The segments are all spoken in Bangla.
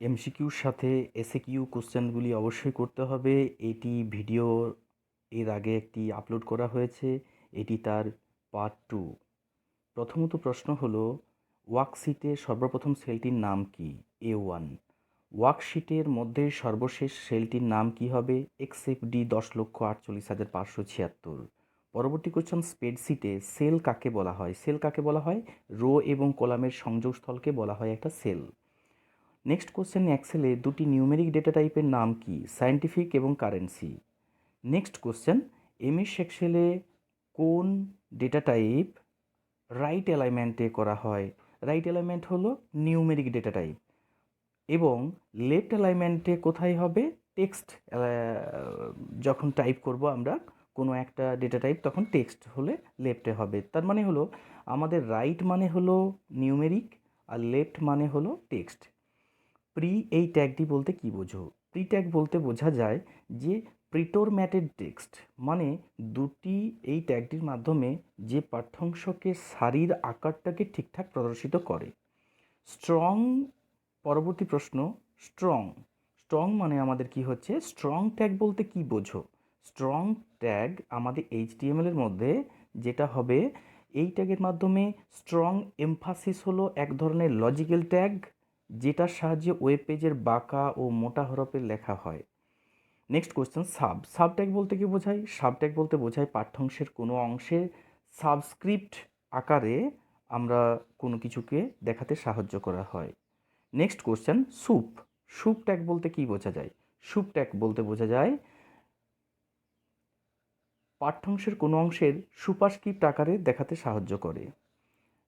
এমসিকিউর সাথে এসএকিউ কোশ্চেনগুলি অবশ্যই করতে হবে। এটি ভিডিও এর আগে একটি আপলোড করা হয়েছে। এটি তার পার্ট টু প্রথমত প্রশ্ন হলো ওয়ার্কশিটে সর্বপ্রথম সেলটির নাম কি? এ ওয়ান ওয়ার্কশিটের মধ্যে সর্বশেষ সেলটির নাম কি হবে? এক্সএফ ডি দশ লক্ষ আটচল্লিশ হাজার পাঁচশো ছিয়াত্তর। পরবর্তী কোশ্চেন স্প্রেডশিটে সেল কাকে বলা হয়? সেল কাকে বলা হয়? রো এবং কলামের সংযোগস্থলকে বলা হয় একটা সেল নেক্সট কোশ্চেন এক্সেলে দুটি নিউমেরিক ডেটা টাইপের নাম কি? সায়েন্টিফিক এবং কারেন্সি নেক্সট কোশ্চেন এমএস এক্সেলে কোন ডেটা টাইপ রাইট অ্যালাইনমেন্টে করা হয়? রাইট অ্যালাইনমেন্ট হলো নিউমেরিক ডেটা টাইপ এবং লেফট অ্যালাইনমেন্টে কোথায় হবে? টেক্সট যখন টাইপ করব আমরা, কোনো একটা ডেটা টাইপ তখন টেক্সট হলে লেফটে হবে। তার মানে হলো, আমাদের রাইট মানে হলো নিউমেরিক আর লেফট মানে হলো টেক্সট প্রি এই ট্যাগটি বলতে কি বোঝো? প্রি ট্যাগ বলতে বোঝা যায় যে প্রিটোর ম্যাটেড টেক্সট মানে দুটি এই ট্যাগটির মাধ্যমে যে পাঠ্যাংশকে সারির আকারটাকে ঠিকঠাক প্রদর্শিত করে। স্ট্রং পরবর্তী প্রশ্ন, স্ট্রং। স্ট্রং মানে আমাদের কি হচ্ছে? স্ট্রং ট্যাগ বলতে কি বোঝো? স্ট্রং ট্যাগ আমাদের এইচটিএমএল এর মধ্যে যেটা হবে, এই ট্যাগের মাধ্যমে স্ট্রং এমফাসিস হলো এক ধরনের লজিক্যাল ট্যাগ যেটার সাহায্যে ওয়েব পেজের বাঁকা ও মোটা হরফে লেখা হয়। Next question sub sub tag বলতে কি বোঝায়? সাব ট্যাগ বলতে বোঝায় পাঠ্যাংশের কোনো অংশে সাবস্ক্রিপ্ট আকারে আমরা কোনো কিছুকে দেখাতে সাহায্য করা হয়। Next question sup sup tag বলতে কি বোঝা যায়? স্যুপ ট্যাগ বলতে বোঝা যায় পাঠ্যাংশের কোনো অংশের সুপারস্ক্রিপ্ট আকারে দেখাতে সাহায্য করে।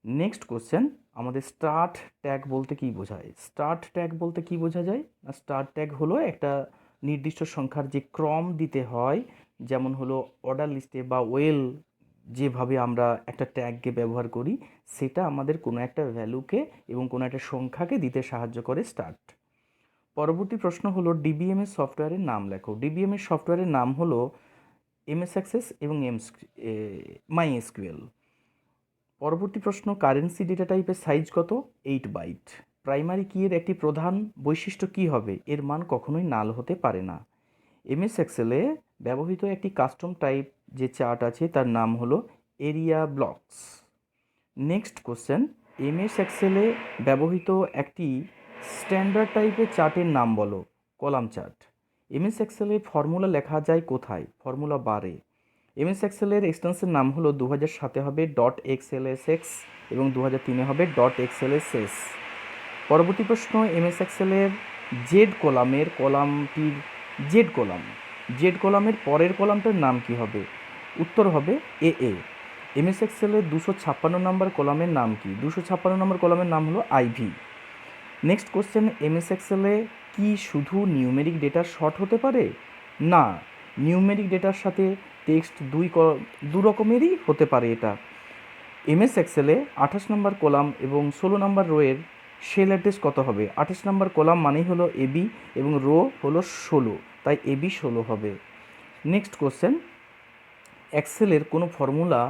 নেক্সট কোশ্চেন আমাদের স্টার্ট ট্যাগ বলতে কি বোঝায়? স্টার্ট ট্যাগ বলতে কি বোঝা যায়? না স্টার্ট ট্যাগ হলো একটা নির্দিষ্ট সংখ্যার যে ক্রম দিতে হয়, যেমন হলো অর্ডার লিস্টে বা ওয়েল যেভাবে আমরা একটা ট্যাগকে ব্যবহার করি, সেটা আমাদের কোনো একটা ভ্যালুকে এবং কোনো একটা সংখ্যাকে দিতে সাহায্য করে স্টার্ট পরবর্তী প্রশ্ন হলো ডিবিএমএস সফটওয়্যারের নাম লেখো। ডিবিএমএস সফটওয়্যারের নাম হলো এমএস অ্যাক্সেস এবং এম মাই এসকিউএল পরবর্তী প্রশ্ন কারেন্সি ডেটা টাইপের সাইজ কত? এইট বাইট প্রাইমারি কিয়ের একটি প্রধান বৈশিষ্ট্য কী হবে? এর মান কখনোই নাল হতে পারে না। এমএস এক্সেলে ব্যবহৃত একটি কাস্টম টাইপ যে চার্ট আছে, তার নাম হলো area blocks next question MS এক্সেলে ব্যবহৃত একটি স্ট্যান্ডার্ড টাইপের চার্টের নাম বলো, কলাম চার্ট এমএস এক্সেলে ফর্মুলা লেখা যায় কোথায়? ফর্মুলা বারে এমএস এক্সেলের এক্সটেন্সের নাম হলো দু হাজার সাতে হবে ডট এক্সএল এস এক্স এবং দু হাজার তিনে হবে ডট এক্সএল এস। এস পরবর্তী প্রশ্ন, এমএস এক্সেলের জেড কলামের কলামটির জেড কলাম। জেড কলামের পরের কলামটার নাম কি হবে? উত্তর হবে এ এ এমএস এক্সেলের দুশো ছাপ্পান্ন নম্বর কলামের নাম কি? দুশো ছাপ্পান্ন নম্বর কলামের নাম হলো আইভি। নেক্সট কোশ্চেন, এমএস এক্সেলে কি শুধু নিউমেরিক ডেটা শর্ট হতে পারে? না, নিউমেরিক ডেটার সাথে টেক্সট দুই দু রকমেরই হতে পারে এটা। এমএস এক্সেলে আঠাশ নম্বর কলাম এবং ষোলো নম্বর রোয়ের সেল অ্যাড্রেস কত হবে? আঠাশ নম্বর কলাম মানেই হলো এবি এবং রো হলো ষোলো, তাই এবি ষোলো হবে। Next question. এক্সেলের কোনো ফর্মুলা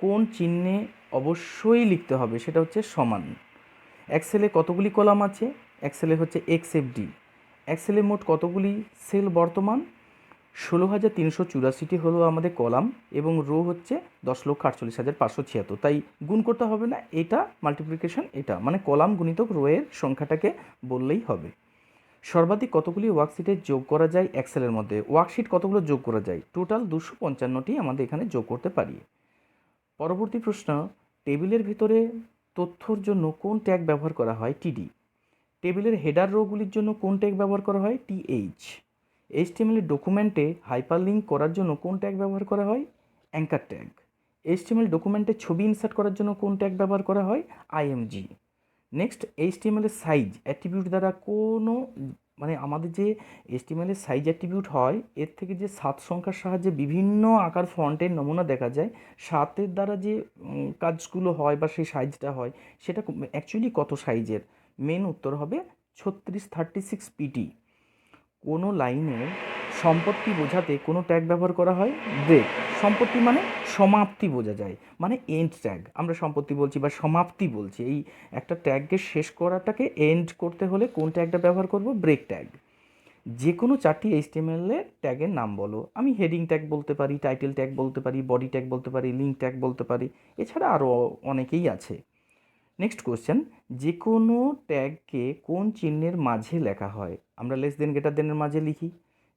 কোন চিহ্নে অবশ্যই লিখতে হবে? সেটা হচ্ছে সমান। এক্সেলে কতগুলি কলাম আছে? এক্সেলে হচ্ছে এক্স এফ ডি এক্সেলে মোট কতগুলি সেল বর্তমান? ষোলো হাজার তিনশো চুরাশিটি হলো আমাদের কলাম এবং রো হচ্ছে দশ লক্ষ আটচল্লিশ হাজার পাঁচশো ছিয়াত্তর। তাই গুণ করতে হবে না, এটা মাল্টিপ্লিকেশন এটা। মানে কলাম গুণিতক রোয়ের সংখ্যাটাকে বললেই হবে। সর্বাধিক কতগুলি ওয়ার্কশিটে যোগ করা যায় এক্সেলের মধ্যে? ওয়ার্কশিট কতগুলো যোগ করা যায়? টোটাল দুশো পঞ্চান্নটি আমাদের এখানে যোগ করতে পারি। পরবর্তী প্রশ্ন, টেবিলের ভিতরে তথ্যর জন্য কোন ট্যাগ ব্যবহার করা হয়? টিডি টেবিলের হেডার রোগুলির জন্য কোন ট্যাগ ব্যবহার করা হয়? টিএইচ এইচটিএমএল ডকুমেন্টে হাইপারলিঙ্ক করার জন্য কোন ট্যাগ ব্যবহার করা হয়? অ্যাঙ্কার ট্যাগ এইচটিএমএল ডকুমেন্টে ছবি ইনসার্ট করার জন্য কোন ট্যাগ ব্যবহার করা হয়? আইএমজি নেক্সট এইচটিএমএল এর সাইজ অ্যাট্রিবিউট দ্বারা কোনো মানে আমাদের যে এইচটিএমএল এর সাইজ অ্যাট্রিবিউট হয়, এর থেকে যে সাত সংখ্যার সাহায্যে বিভিন্ন আকার ফন্টের নমুনা দেখা যায়, সাতের দ্বারা যে কাজগুলো হয় বা সেই সাইজটা হয়, সেটা অ্যাকচুয়ালি কত সাইজের মেন উত্তর হবে ছত্রিশ থার্টি সিক্স পিটি কোনো লাইনে সম্পত্তি বোঝাতে কোনো ট্যাগ ব্যবহার করা হয়? ব্রেক সম্পত্তি মানে সমাপ্তি বোঝা যায় মানে এন্ড ট্যাগ আমরা সম্পত্তি বলছি বা সমাপ্তি বলছি। এই একটা ট্যাগকে শেষ করাটাকে এন্ড করতে হলে কোন ট্যাগটা ব্যবহার করব? ব্রেক ট্যাগ যে কোনো চারটি এইচটিএমএল ট্যাগের নাম বলো। আমি হেডিং ট্যাগ বলতে পারি টাইটেল ট্যাগ বলতে পারি বডি ট্যাগ বলতে পারি লিঙ্ক ট্যাগ বলতে পারি। এছাড়া আরও অনেকেই আছে। নেক্সট কোশ্চেন যে কোনো ট্যাগকে কোন চিহ্নের মাঝে লেখা হয়? আমরা লেস দেন গেটার দেনের মাঝে লিখি।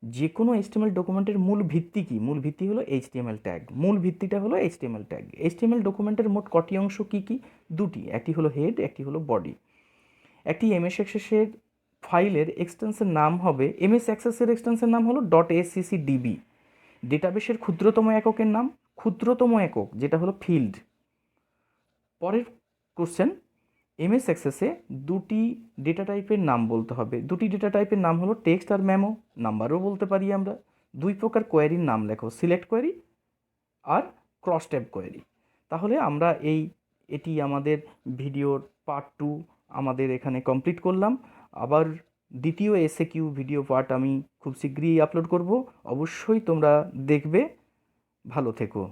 যে কোনো এইচটিএমএল ডকুমেন্টের মূল ভিত্তি কি? মূল ভিত্তি হলো এইচটিএমএল ট্যাগ মূল ভিত্তিটা হলো এইচটিএমএল ট্যাগ এইচটিএমএল ডকুমেন্টের মোট কটি অংশ কি কি? দুটি। একটি হলো হেড একটি হলো বডি একটি এমএস অ্যাক্সেসের ফাইলের এক্সটেন্সের নাম হবে এমএস অ্যাক্সেসের এক্সটেন্সের নাম হলো. ডট এসিসি ডিবি ডেটাবেসের ক্ষুদ্রতম এককের নাম। ক্ষুদ্রতম একক, যেটা হলো ফিল্ড পরের কোশ্চেন। এমএস অ্যাক্সেসে দুটি ডেটা টাইপের নাম বলতে হবে। দুটি ডেটা টাইপের নাম হলো টেক্সট আর মেমো নাম্বারও বলতে পারি আমরা। দুই প্রকার কোয়ারির নাম লেখো সিলেক্ট কোয়ারি আর ক্রস ট্যাব কোয়ারি তাহলে আমরা এই, এটি আমাদের ভিডিওর পার্ট টু আমাদের এখানে কমপ্লিট করলাম। আবার দ্বিতীয় এসে কিউ ভিডিও পার্ট আমি খুব শীঘ্রই আপলোড করব। অবশ্যই তোমরা দেখবে। ভালো থেকো।